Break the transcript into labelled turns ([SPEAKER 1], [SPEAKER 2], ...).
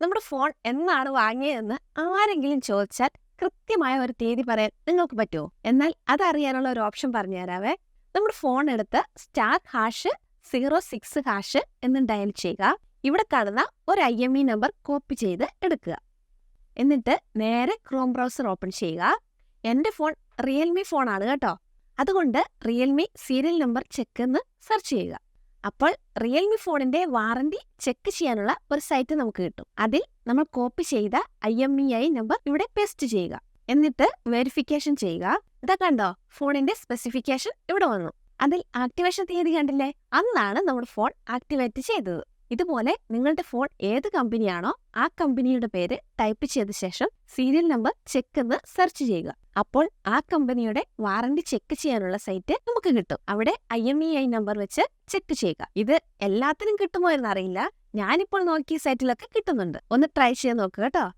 [SPEAKER 1] നമ്മുടെ ഫോൺ എന്നാണ് വാങ്ങിയതെന്ന് ആരെങ്കിലും ചോദിച്ചാൽ കൃത്യമായ ഒരു തീയതി പറയാൻ നിങ്ങൾക്ക് പറ്റുമോ? എന്നാൽ അതറിയാനുള്ള ഒരു ഓപ്ഷൻ പറഞ്ഞു തരാവേ. നമ്മുടെ ഫോൺ എടുത്ത് star hash zero six hash എന്ന് ഡയൽ ചെയ്യുക. ഇവിടെ കാണുന്ന ഒരു I M E number copy ചെയ്ത് എടുക്കുക. എന്നിട്ട് നേരെ ക്രോം ബ്രൗസർ ഓപ്പൺ ചെയ്യുക. എന്റെ ഫോൺ റിയൽമി ഫോണാണ് കേട്ടോ. അതുകൊണ്ട് റിയൽമി സീരിയൽ നമ്പർ ചെക്ക് എന്ന് സെർച്ച് ചെയ്യുക. അപ്പോൾ റിയൽമി ഫോണിന്റെ വാറണ്ടി ചെക്ക് ചെയ്യാനുള്ള ഒരു സൈറ്റ് നമുക്ക് കിട്ടും. അതിൽ നമ്മൾ കോപ്പി ചെയ്ത I M E I number ഇവിടെ പേസ്റ്റ് ചെയ്യുക. എന്നിട്ട് വെരിഫിക്കേഷൻ ചെയ്യുക. ഇതാ കണ്ടോ? ഫോണിന്റെ സ്പെസിഫിക്കേഷൻ ഇവിടെ വന്നു. അതിൽ ആക്ടിവേഷൻ തീയതി കണ്ടില്ലേ? അന്നാണ് നമ്മുടെ ഫോൺ ആക്ടിവേറ്റ് ചെയ്തത്. ഇതുപോലെ നിങ്ങളുടെ ഫോൺ ഏത് കമ്പനിയാണോ ആ കമ്പനിയുടെ പേര് ടൈപ്പ് ചെയ്ത ശേഷം സീരിയൽ നമ്പർ ചെക്ക് എന്ന് സെർച്ച് ചെയ്യുക. അപ്പോൾ ആ കമ്പനിയുടെ വാറണ്ടി ചെക്ക് ചെയ്യാനുള്ള സൈറ്റ് നമുക്ക് കിട്ടും. അവിടെ I M E I number വെച്ച് ചെക്ക് ചെയ്യുക. ഇത് എല്ലാത്തിനും കിട്ടുമോ എന്നറിയില്ല. ഞാനിപ്പോൾ നോക്കിയ സൈറ്റിലൊക്കെ കിട്ടുന്നുണ്ട്. ഒന്ന് ട്രൈ ചെയ്ത് നോക്കുക കേട്ടോ.